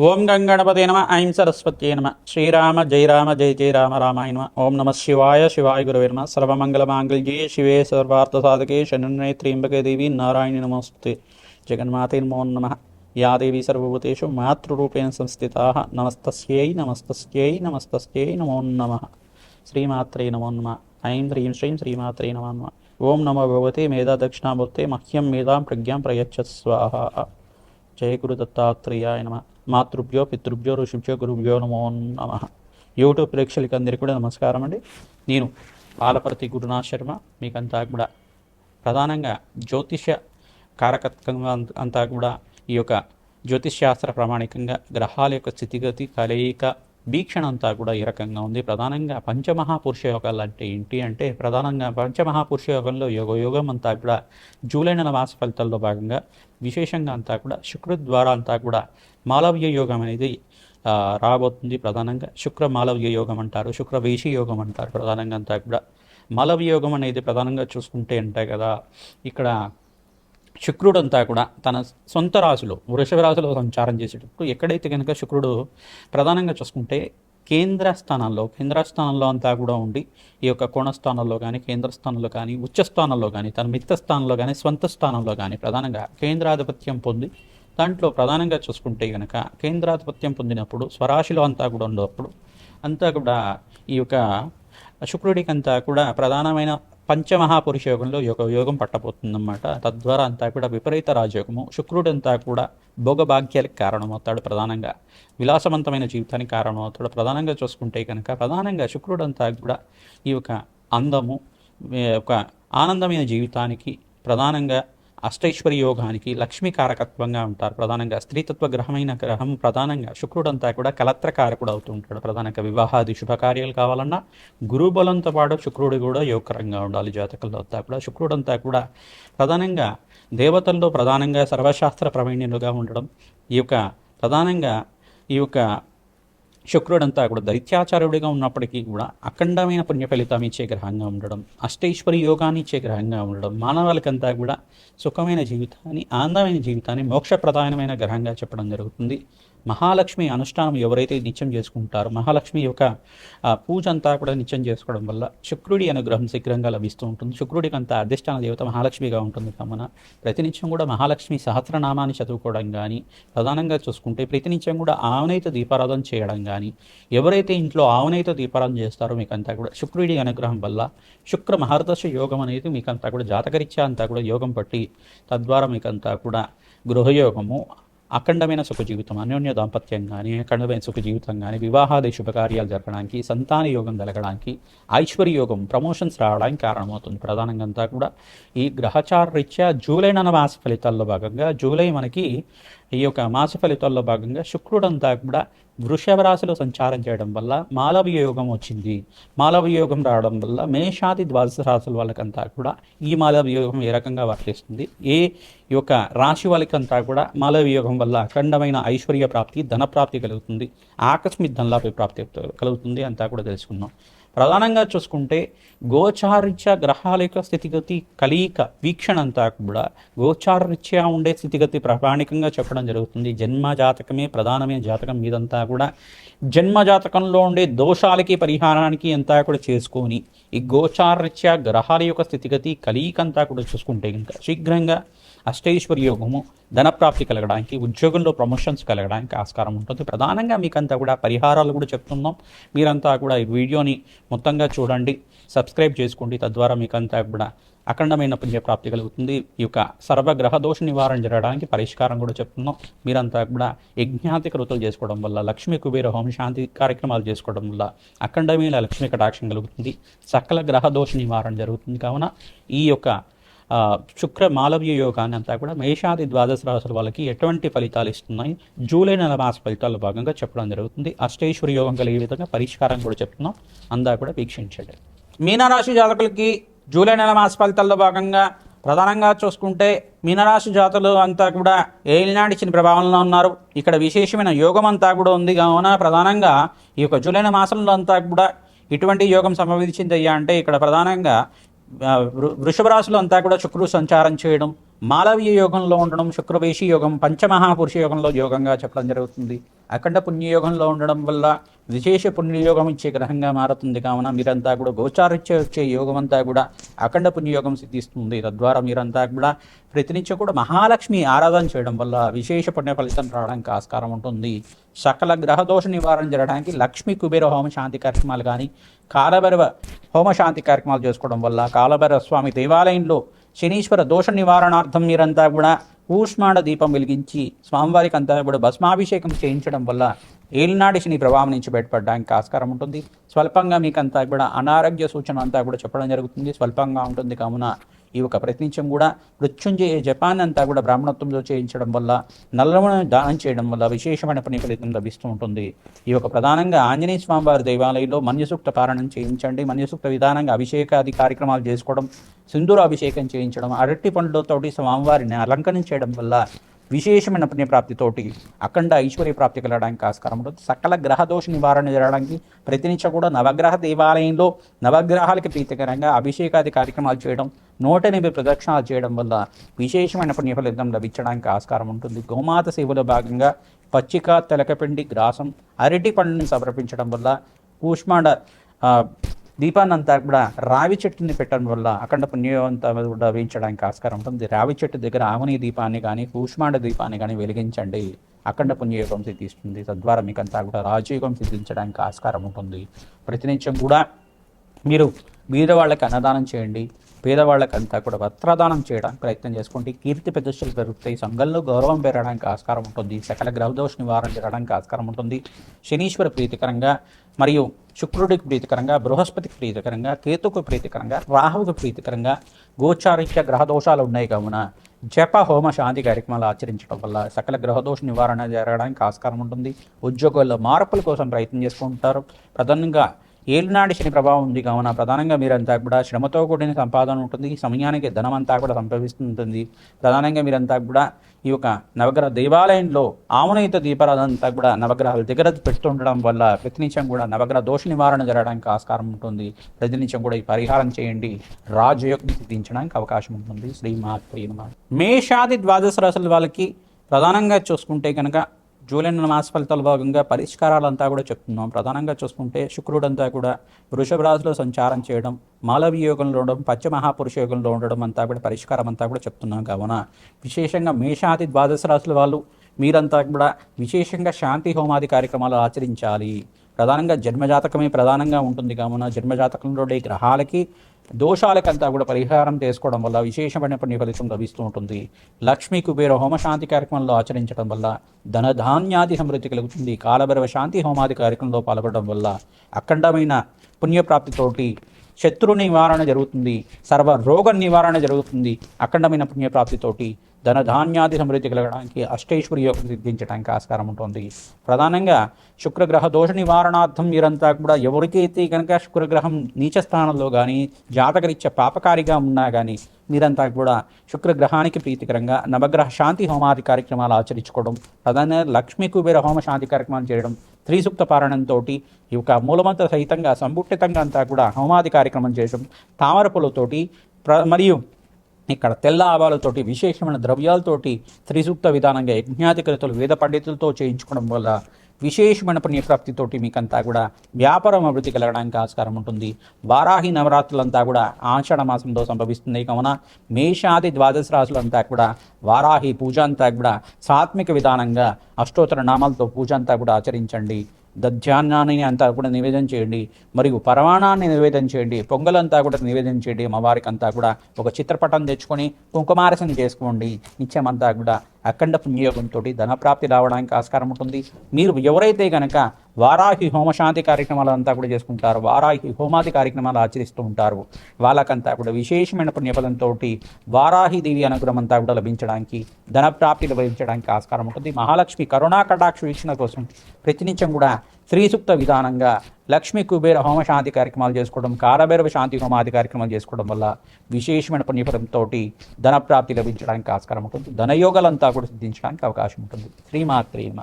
ఓం గంగణపతి నమ ఐం సరస్వత్యే నమ. శ్రీరామ జయ రామ జయ జయ రామ రామాయ నమ. ఓం నమ శివాయ శివాయ గురవే నమ. సర్వమంగళ మాంగళ్యే శివే సర్వార్థ సాధకే శరణ్యే త్ర్యంబకే దేవి నారాయణ నమస్తే జగన్మాతే నమో నమ. యా దేవి సర్వభూతేషు మాతృరూపేణ సంస్థిత. నమస్తస్యై నమస్తస్యై నమస్తస్యై నమో నమ. శ్రీమాత్రే నమో నమ. ఐం హ్రీం శ్రీం శ్రీమాత్రే నమో నమ. ఓం నమో భగవతే మేధా దక్షిణామూర్తే మహ్యం మేధాం ప్రజ్ఞాం ప్రయచ్చ స్వాహ. జయ గురు దత్తాత్రేయాయ నమ. మాతృభ్యో పితృభ్యో ఋషిభ్యో గురుభ్యో నమో నమ. యూట్యూబ్ ప్రేక్షకులకి అందరికీ కూడా నమస్కారం అండి. నేను పాలపర్తి గురునాథ్ శర్మ. మీకంతా కూడా ప్రధానంగా జ్యోతిష కారకత్వంగా అంత- అంతా కూడా ఈ యొక్క జ్యోతిష్శాస్త్ర ప్రామాణికంగా గ్రహాల యొక్క స్థితిగతి కలయిక వీక్షణ అంతా కూడా ఈ రకంగా ఉంది. ప్రధానంగా పంచమహాపురుష యోగాలు అంటే ఏంటి అంటే ప్రధానంగా పంచమహాపురుష యోగంలో యోగ యోగం అంతా కూడా జూలై నెల మాస ఫలితాల్లో భాగంగా విశేషంగా అంతా కూడా శుక్ర ద్వారా అంతా కూడా మాలవ్య యోగం అనేది రాబోతుంది ప్రధానంగా. శుక్ర మాలవ్య యోగం అంటారు శుక్ర వేషి యోగం అంటారు ప్రధానంగా అంతా కూడా. మాలవ్య యోగం అనేది ప్రధానంగా చూసుకుంటే అంటే కదా ఇక్కడ శుక్రుడంతా కూడా తన సొంత రాశిలో వృషభ రాశిలో సంచారం చేసేటప్పుడు ఎక్కడైతే కనుక శుక్రుడు ప్రధానంగా చూసుకుంటే కేంద్ర స్థానంలో కేంద్ర స్థానంలో అంతా కూడా ఉండి ఈ యొక్క కోణస్థానంలో కానీ కేంద్ర స్థానంలో కానీ ఉచ్చ స్థానంలో కానీ తన మిత్త స్థానంలో కానీ స్వంత స్థానంలో కానీ ప్రధానంగా కేంద్రాధిపత్యం పొంది దాంట్లో ప్రధానంగా చూసుకుంటే కనుక కేంద్రాధిపత్యం పొందినప్పుడు స్వరాశిలో అంతా కూడా ఉన్నప్పుడు అంతా కూడా ఈ యొక్క శుక్రుడికి అంతా కూడా ప్రధానమైన పంచమహాపురుష యోగంలో యోగ యోగం పట్టబోతుందన్నమాట. తద్వారా అంతా కూడా విపరీత రాజయోగము. శుక్రుడంతా కూడా భోగభాగ్యాలకు కారణమవుతాడు ప్రధానంగా. విలాసవంతమైన జీవితానికి కారణమవుతాడు. ప్రధానంగా చూసుకుంటే కనుక ప్రధానంగా శుక్రుడంతా కూడా ఈ యొక్క అందము ఒక ఆనందమైన జీవితానికి ప్రధానంగా అష్టైశ్వరి యోగానికి లక్ష్మీ కారకత్వంగా ఉంటారు. ప్రధానంగా స్త్రీతత్వ గ్రహమైన గ్రహం ప్రధానంగా శుక్రుడంతా కూడా కలత్రకారకుడు అవుతూ ఉంటాడు. ప్రధానంగా వివాహాది శుభకార్యాలు కావాలన్నా గురు బలంతో పాటు శుక్రుడు కూడా యోగకరంగా ఉండాలి జాతకంలో అంతా కూడా. శుక్రుడంతా కూడా ప్రధానంగా దేవతల్లో ప్రధానంగా సర్వశాస్త్ర ప్రవీణ్యులుగా ఉండడం ఈ యొక్క ప్రధానంగా ఈ యొక్క శుక్రుడంతా కూడా దైత్యాచార్యుడిగా ఉన్నప్పటికీ కూడా అఖండమైన పుణ్య ఫలితం ఇచ్చే గ్రహంగా ఉండడం అష్టేశ్వరి యోగాన్ని ఇచ్చే గ్రహంగా ఉండడం మానవాళికంతా కూడా సుఖమైన జీవితాన్ని ఆనందమైన జీవితాన్ని మోక్షప్రధానమైన గ్రహంగా చెప్పడం జరుగుతుంది. మహాలక్ష్మి అనుష్ఠానం ఎవరైతే నిత్యం చేసుకుంటారో మహాలక్ష్మి యొక్క పూజ అంతా కూడా నిత్యం చేసుకోవడం వల్ల శుక్రుడి అనుగ్రహం శీఘ్రంగా లభిస్తూ ఉంటుంది. శుక్రుడికి అంత అధిష్టాన దేవత మహాలక్ష్మిగా ఉంటుంది. కావున ప్రతినిత్యం కూడా మహాలక్ష్మి సహస్రనామాన్ని చదువుకోవడం కానీ ప్రధానంగా చూసుకుంటే ప్రతినిత్యం కూడా ఆవనైత దీపారాధన చేయడం కానీ ఎవరైతే ఇంట్లో ఆవనైత దీపారాధన చేస్తారో మీకంతా కూడా శుక్రుడి అనుగ్రహం వల్ల శుక్ర మహర్దశ యోగం అనేది మీకంతా కూడా జాతకరీత్యా అంతా కూడా యోగం పట్టి తద్వారా మీకంతా కూడా గృహయోగము అఖండమైన సుఖ జీవితం అన్యోన్య దాంపత్యం కానీ అఖండమైన సుఖ జీవితం కానీ వివాహాది శుభకార్యాలు జరగడానికి సంతాన యోగం కలగడానికి ఐశ్వర్య యోగం ప్రమోషన్స్ రావడానికి కారణమవుతుంది. ప్రధానంగా అంతా కూడా ఈ గ్రహచార రీత్యా జూలై నెల మాస ఫలితాల్లో భాగంగా జూలై మనకి ఈ యొక్క మాస ఫలితాల్లో భాగంగా శుక్రుడంతా కూడా వృషభ రాశిలో సంచారం చేయడం వల్ల మాలవ యోగం వచ్చింది. మాలవ యోగం రావడం వల్ల మేషాది ద్వాదశ రాశుల వాళ్ళకంతా కూడా ఈ మాలవ యోగం ఏ రకంగా వర్తిస్తుంది? ఏ యొక్క రాశి వాళ్ళకంతా కూడా మాలవ యోగం వల్ల అఖండమైన ఐశ్వర్య ప్రాప్తి ధన ప్రాప్తి కలుగుతుంది. ఆకస్మిక ధనలాభ ప్రాప్తి కలుగుతుంది అంతా కూడా తెలుసుకుందాం. ప్రధానంగా చూసుకుంటే గోచారిత్య గ్రహాల యొక్క స్థితిగతి కలీక వీక్షణ అంతా కూడా గోచారిత్యా ఉండే స్థితిగతి ప్రామాణికంగా చెప్పడం జరుగుతుంది. జన్మ జాతకమే ప్రధానమైన జాతకం. మీదంతా కూడా జన్మ జాతకంలో ఉండే దోషాలకి పరిహారానికి అంతా కూడా చేసుకొని ఈ గోచారిత్య గ్రహాల యొక్క స్థితిగతి కలయిక అంతా కూడా చూసుకుంటే ఇంకా శీఘ్రంగా అష్టైశ్వర్య యోగము ధనప్రాప్తి కలగడానికి ఉద్యోగంలో ప్రమోషన్స్ కలగడానికి ఆస్కారం ఉంటుంది. ప్రధానంగా మీకంతా కూడా పరిహారాలు కూడా చెప్తున్నాం. మీరంతా కూడా ఈ వీడియోని మొత్తంగా చూడండి సబ్స్క్రైబ్ చేసుకోండి. తద్వారా మీకంతా కూడా అఖండమైన పుణ్యప్రాప్తి కలుగుతుంది. ఈ యొక్క సర్వగ్రహ దోష నివారణ జరగడానికి పరిష్కారం కూడా చెప్తున్నాం. మీరంతా కూడా యజ్ఞాతి కృతులు చేసుకోవడం వల్ల లక్ష్మీ కుబేర హోమ శాంతి కార్యక్రమాలు చేసుకోవడం వల్ల అఖండమైన లక్ష్మీ కటాక్షం కలుగుతుంది. సకల గ్రహ దోష నివారణ జరుగుతుంది. కావున ఈ యొక్క శుక్ర మాలవ్య యోగాన్ని అంతా కూడా మేషాది ద్వాదశ రాశుల వాళ్ళకి ఎటువంటి ఫలితాలు ఇస్తున్నాయి? జూలై నెల మాస ఫలితాల్లో భాగంగా చెప్పడం జరుగుతుంది. అష్టేశ్వరి యోగం కలిగే విధంగా పరిష్కారం కూడా చెప్తున్నాం. అందా కూడా వీక్షించండి. మీనరాశి జాతకులకి జూలై నెల మాస ఫలితాల్లో భాగంగా ప్రధానంగా చూసుకుంటే మీనరాశి జాతులు అంతా కూడా ఏలినాటి చిన్న ప్రభావంలో ఉన్నారు? ఇక్కడ విశేషమైన యోగం అంతా కూడా ఉంది. కావున ప్రధానంగా ఈ యొక్క జూలై మాసంలో అంతా కూడా ఇటువంటి యోగం సంభవించింది అయ్యా అంటే ఇక్కడ ప్రధానంగా వృషభ రాశులు అంతా కూడా శుక్రుడు సంచారం చేయడం మాలవీయ యోగంలో ఉండడం శుక్రవేషి యోగం పంచమహాపురుష యోగంలో యోగంగా చెప్పడం జరుగుతుంది. అఖండ పుణ్యయోగంలో ఉండడం వల్ల విశేష పుణ్యయోగం ఇచ్చే గ్రహంగా మారుతుంది. కావున మీరంతా కూడా గోచారిత్య వచ్చే యోగం అంతా కూడా అఖండ పుణ్యయోగం సిద్ధిస్తుంది. తద్వారా మీరంతా కూడా ప్రతినిత్యం కూడా మహాలక్ష్మి ఆరాధన చేయడం వల్ల విశేష పుణ్య ఫలితం రావడానికి ఆస్కారం ఉంటుంది. సకల గ్రహదోష నివారణ జరగడానికి లక్ష్మీ కుబేర హోమ శాంతి కార్యక్రమాలు కానీ కాలభైరవ హోమ శాంతి కార్యక్రమాలు చేసుకోవడం వల్ల కాలభైరవ స్వామి దేవాలయంలో శనీశ్వర దోష నివారణార్థం మీరంతా కూడా ఊష్మాడ దీపం వెలిగించి స్వామివారికి అంతా కూడా భస్మాభిషేకం చేయించడం వల్ల ఏలినాడి శని ప్రభావం నుంచి బయటపడడానికి ఆస్కారం ఉంటుంది. స్వల్పంగా మీకంతా కూడా అనారోగ్య సూచన అంతా కూడా చెప్పడం జరుగుతుంది. స్వల్పంగా ఉంటుంది. కావున ఈ యొక్క ప్రతినిత్యం కూడా మృత్యుంజయ జపాన్ అంతా కూడా బ్రాహ్మణత్వంలో చేయించడం వల్ల నల్లవను దానం చేయడం వల్ల విశేషమైన పని ఫలితం లభిస్తూ ఉంటుంది. ఈ యొక్క ప్రధానంగా ఆంజనేయ స్వామి వారి దేవాలయంలో మన్యసూక్త పారణం చేయించండి. మన్యసూక్త విధానంగా అభిషేకాది కార్యక్రమాలు చేసుకోవడం సింధూర అభిషేకం చేయించడం అరటి పండ్లతోటి స్వామివారిని అలంకరించడం వల్ల విశేషమైన పుణ్యప్రాప్తితోటి అఖండ ఐశ్వర్య ప్రాప్తి కలగడానికి ఆస్కారం ఉంటుంది సకల గ్రహదోష నివారణ జరగడానికి ప్రతినిత్య కూడా నవగ్రహ దేవాలయంలో నవగ్రహాలకి ప్రీతికరంగా అభిషేకాది కార్యక్రమాలు చేయడం నూట ఎనభై ప్రదక్షిణాలు చేయడం వల్ల విశేషమైన పుణ్యఫలితం లభించడానికి ఆస్కారం ఉంటుంది గోమాత సేవలో భాగంగా పచ్చిక తెలకపిండి గ్రాసం అరటి పండుని సమర్పించడం వల్ల కూష్మాండ దీపాన్నంతా కూడా రావి చెట్టుని పెట్టడం వల్ల అఖండ పుణ్యవంతా కూడా వేయించడానికి ఆస్కారం ఉంటుంది. రావి చెట్టు దగ్గర ఆవుని దీపాన్ని కానీ కూష్మాండ దీపాన్ని కానీ వెలిగించండి. అఖండ పుణ్యయోగం సిద్ధిస్తుంది. తద్వారా మీకు అంతా కూడా రాజయోగం సిద్ధించడానికి ఆస్కారం ఉంటుంది. ప్రతినిత్యం కూడా మీరు బీద వాళ్ళకి అన్నదానం చేయండి. పేదవాళ్ళకి అంతా కూడా వస్త్రదానం చేయడానికి ప్రయత్నం చేసుకోండి. కీర్తి ప్రతిష్టలు పెరుగుతాయి. సంఘంలో గౌరవం పెరగడానికి ఆస్కారం ఉంటుంది. సకల గ్రహదోష నివారణ జరగడానికి ఆస్కారం ఉంటుంది. శనీశ్వర ప్రీతికరంగా మరియు శుక్రుడికి ప్రీతికరంగా బృహస్పతికి ప్రీతికరంగా కేతుకు ప్రీతికరంగా రాహువుకు ప్రీతికరంగా గోచారిత్య గ్రహదోషాలు ఉన్నాయి. కావున జప హోమ శాంతి కార్యక్రమాలు ఆచరించడం వల్ల సకల గ్రహదోష నివారణ జరగడానికి ఆస్కారం ఉంటుంది. ఉద్యోగాల్లో మార్పుల కోసం ప్రయత్నం చేసుకుంటారు. ప్రధానంగా ఏలినాడి శని ప్రభావం ఉంది. కావున ప్రధానంగా మీరంతా కూడా శ్రమతో కూడిన సంపాదన ఉంటుంది. ఈ సమయానికి ధనం అంతా కూడా సంభవిస్తుంటుంది. ప్రధానంగా మీరంతా కూడా ఈ యొక్క నవగ్రహ దేవాలయంలో ఆవునయిత దీపారాధనంతా కూడా నవగ్రహాల దగ్గర పెడుతుండడం వల్ల ప్రతినిత్యం కూడా నవగ్రహ దోష నివారణ జరగడానికి ఆస్కారం ఉంటుంది. ప్రతినిత్యం కూడా ఈ పరిహారం చేయండి. రాజయోగం సిద్ధించడానికి అవకాశం ఉంటుంది. శ్రీ మహాత్మ మేషాది ద్వాదశ రాశుల వాళ్ళకి ప్రధానంగా చూసుకుంటే కనుక జూలై మాస ఫలితాల భాగంగా పరిష్కారాలంతా కూడా చెప్తున్నాం. ప్రధానంగా చూసుకుంటే శుక్రుడంతా కూడా వృషభ రాశిలో సంచారం చేయడం మాలవి యోగంలో ఉండడం పంచమహాపురుష యోగంలో ఉండడం అంతా కూడా పరిష్కారం అంతా కూడా చెప్తున్నాం కావున. విశేషంగా మేషాది ద్వాదశ రాశుల వాళ్ళు మీరంతా కూడా విశేషంగా శాంతి హోమాది కార్యక్రమాలు ఆచరించాలి. ప్రధానంగా జన్మజాతకమే ప్రధానంగా ఉంటుంది. కావున జన్మజాతకంలో ఉండే గ్రహాలకి దోషాలకంతా కూడా పరిహారం చేసుకోవడం వల్ల విశేషమైన పుణ్య ఫలితం లభిస్తూ ఉంటుంది. లక్ష్మీ కుబేర హోమ శాంతి కార్యక్రమంలో ఆచరించడం వల్ల ధనధాన్యాది సమృద్ధి కలుగుతుంది. కాలభైరవ శాంతి హోమాది కార్యక్రమంలో పాల్గొనడం వల్ల అఖండమైన పుణ్యప్రాప్తితోటి శత్రు నివారణ జరుగుతుంది. సర్వ రోగ నివారణ జరుగుతుంది. అఖండమైన పుణ్యప్రాప్తితోటి ధనధాన్యాది సమృద్ధి కలగడానికి అష్టైశ్వర్య యోగం సిద్ధించడానికి ఆస్కారం ఉంటుంది. ప్రధానంగా శుక్రగ్రహ దోష నివారణార్థం మీరంతా కూడా ఎవరికైతే కనుక శుక్రగ్రహం నీచ స్థానంలో కానీ జాతకరీత్యా పాపకారిగా ఉన్నా కానీ మీరంతా కూడా శుక్రగ్రహానికి ప్రీతికరంగా నవగ్రహ శాంతి హోమాది కార్యక్రమాలు ఆచరించుకోవడం ప్రధానంగా లక్ష్మీ కుబేర హోమ శాంతి కార్యక్రమాలు చేయడం త్రిసూక్త పారాయణంతో ఈ యొక్క మూలమంత్ర సహితంగా సంపుటితంగా అంతా కూడా హోమాది కార్యక్రమం చేయడం తామర ప్ర మరియు ఇక్కడ తెల్ల ఆవాలతోటి విశేషమైన ద్రవ్యాలతోటి త్రిసూక్త విధానంగా యజ్ఞాధికృతులు వేద పండితులతో చేయించుకోవడం వల్ల విశేషమైన పుణ్యప్రాప్తితోటి మీకంతా కూడా వ్యాపారం అభివృద్ధి కలగడానికి ఆస్కారం ఉంటుంది. వారాహి నవరాత్రులంతా కూడా ఆషాఢ మాసంలో సంభవిస్తుంది. కావున మేషాది ద్వాదశ రాశులంతా కూడా వారాహి పూజ అంతా కూడా సాత్విక విధానంగా అష్టోత్తర నామాలతో పూజ అంతా కూడా ఆచరించండి. దధ్యాన్నాన్ని అంతా కూడా నివేదన చేయండి. మరియు పరమాణాన్ని నివేదన చేయండి. పొంగలంతా కూడా నివేదన చేయండి. అమ్మవారికి అంతా కూడా ఒక చిత్రపటం తెచ్చుకొని కుంకుమారసం చేసుకోండి. నిత్యమంతా కూడా అఖండ పుణ్యయోగంతో ధనప్రాప్తి రావడానికి ఆస్కారం ఉంటుంది. మీరు ఎవరైతే కనుక వారాహి హోమశాంతి కార్యక్రమాలు అంతా కూడా చేసుకుంటారు వారాహి హోమాది కార్యక్రమాలు ఆచరిస్తూ ఉంటారు వాళ్ళకంతా కూడా విశేషమైన పుణ్యఫలంతో వారాహి దేవి అనుగ్రహం అంతా కూడా లభించడానికి ధనప్రాప్తి లభించడానికి ఆస్కారం ఉంటుంది. మహాలక్ష్మి కరుణా కటాక్ష వీక్షణ కోసం ప్రతినిత్యం కూడా శ్రీసూక్త విధానంగా లక్ష్మీ కుబేర హోమ శాంతి కార్యక్రమాలు చేసుకోవడం కారభైరవ శాంతి హోమాది కార్యక్రమాలు చేసుకోవడం వల్ల విశేషమైన పుణ్యపదంతో ధనప్రాప్తి లభించడానికి ఆస్కారం ఉంటుంది. ధనయోగాలంతా కూడా సిద్ధించడానికి అవకాశం ఉంటుంది. శ్రీమాత్రీమ